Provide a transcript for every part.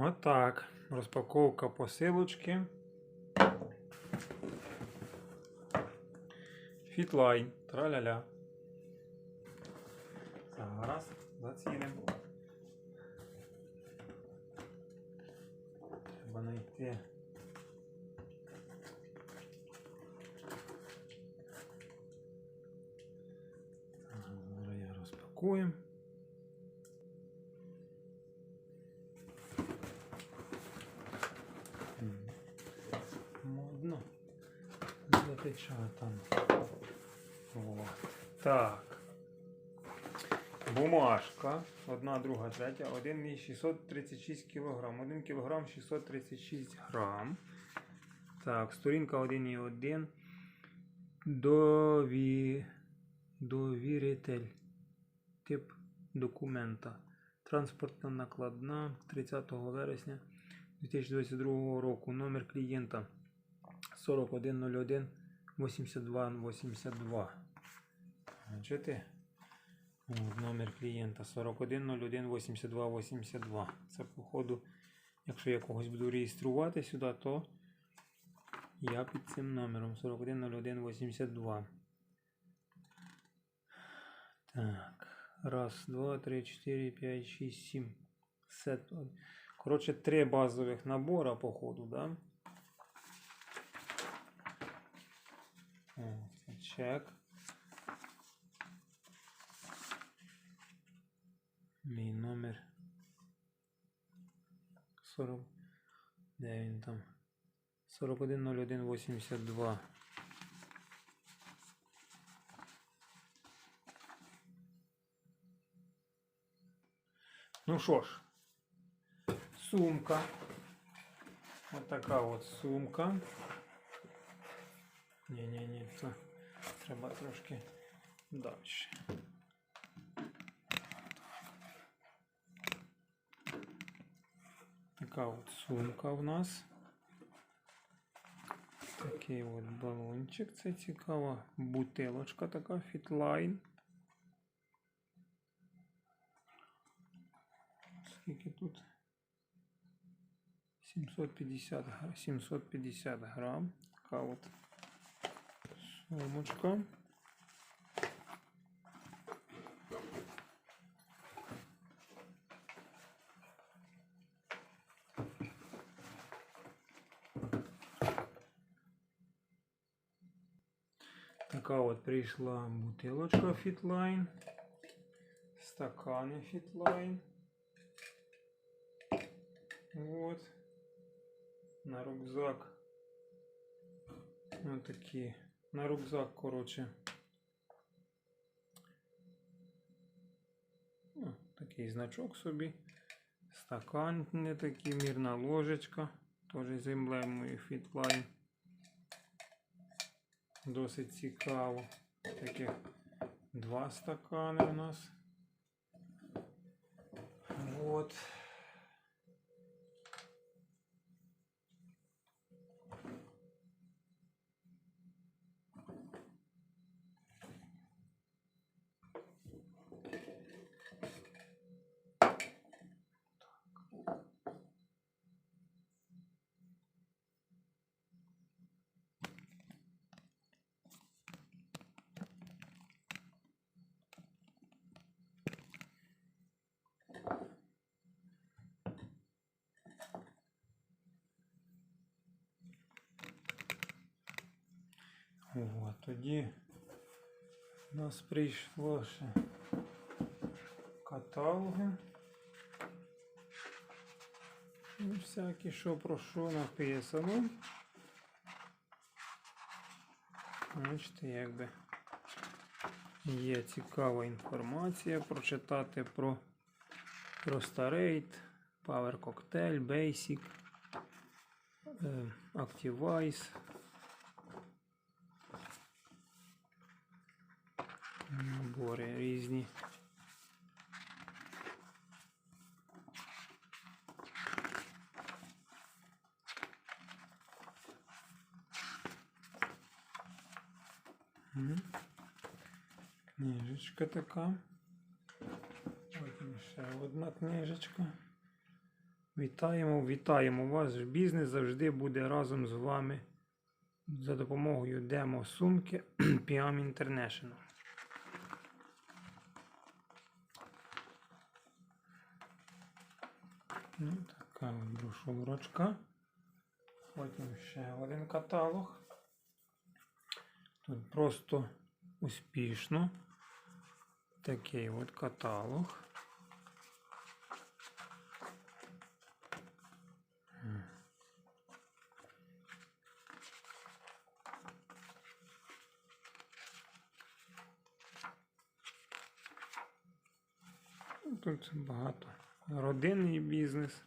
Отак. Розпаковка посилочки. Фітлайн. Траля-ля. Зараз зацінимо. Треба знайти. Зараз я розпакую. Запечатано. Вот. Так. Бумажка. Одна, друга, третя. 1 636 кг. 1 кг 636 грам. Так, сторінка 1,1. Дові... Довіритель. Тип документа. Транспортна накладна 30 вересня 2022 року. Номер клієнта 4101 82 82. Бачите? Номер клієнта 4101 82 82. Це, походу, якщо я когось буду реєструвати сюди, то я під цим номером 4101 82. Так. Раз, два, три, чотири, п'ять, шість, сім. Коротше, три базових набора, походу, да? О, це чек. Мій номер 40. Де він там? 410182. Ну що ж, сумка. Ось така от сумка. Ні-ні-ні, це треба трошки далі. Така от сумка в нас. Такий от балончик, це цікава бутилочка така фітлайн. Скільки тут? 750 грам. 750 грам. Така от сумочка. Така от прийшла бутилочка Fitline. Стакани Fitline. Вот. На рюкзак. Вот такі. На рюкзак, коротше. Такий значок собі. Стакан не такий, мірна ложечка. Теж з емблемою Fitline. Досить цікаво. Таких два стакани у нас. Вот. От, тоді у нас прийшло ще каталоги. І всякі, що про що написано. Бачите, якби є цікава інформація прочитати про Prostarate, Power Cocktail, Basic, Activize. Набори різні. Книжечка така. Потім ще одна книжечка. Вітаємо, вітаємо вас. Бізнес завжди буде разом з вами за допомогою демо-сумки Piam International. Ну, така брошурочка. Потім ще один каталог. Тут просто успішно. Такий от каталог. Тут багато. Родинний бізнес.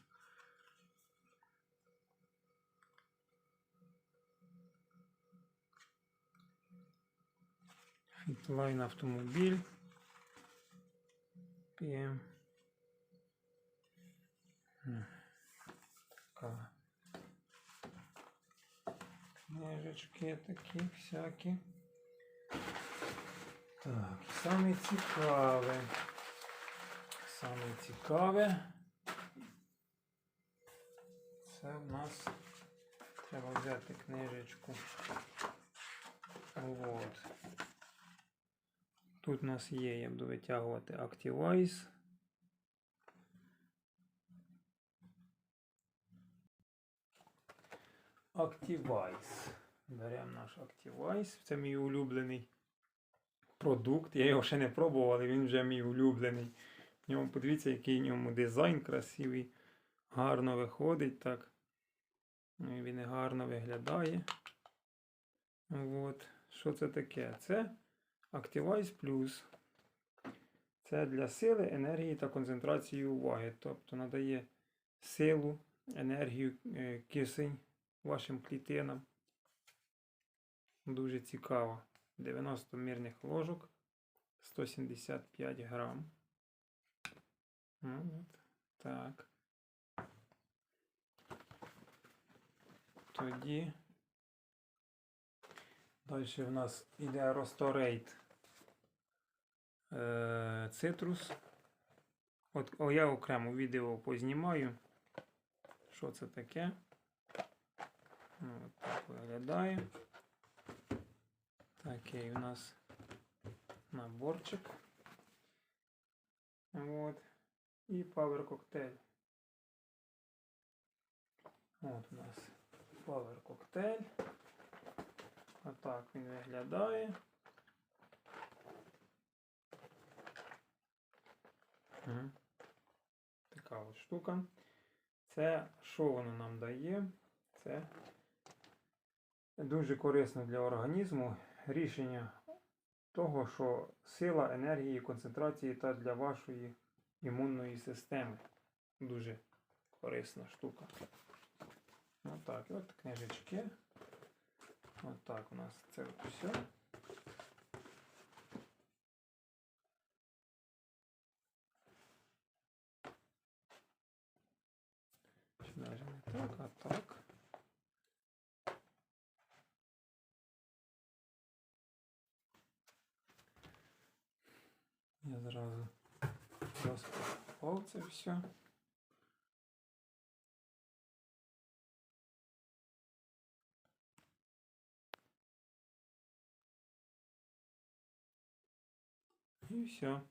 Фітлайн автомобіль. PM. Така. Книжечки такі всякі. Так, саме цікаве. Саме цікаве. Це в нас треба взяти книжечку. Вот. Тут у нас є, я буду витягувати Activize. Activize. Беремо наш Activize. Це мій улюблений продукт. Я його ще не пробував, але він вже мій улюблений. Ньому подивіться, який в ньому дизайн красивий. Гарно виходить так. Ну, Він гарно виглядає. От. Що це таке? Це Activize Plus. Це для сили, енергії та концентрації уваги. Тобто надає силу, енергію, е, кисень вашим клітинам. Дуже цікаво. 90 мірних ложок, 175 грам. Так. Тоді. Далі в нас іде Росторейт цитрус. От о, я окремо відео познімаю. Що це таке? Ну, От так виглядає. Такий у нас наборчик. От. І Power коктейль. От у нас Power коктейль. Отак він виглядає. Така от штука. Це що воно нам дає? Це дуже корисно для організму рішення того, що сила енергії, концентрації та для вашої імунної системи. Дуже корисна штука. Отак, і от книжечки. Отак у нас це все. Навіть не так, а так. Я зразу розпакував це все. І все.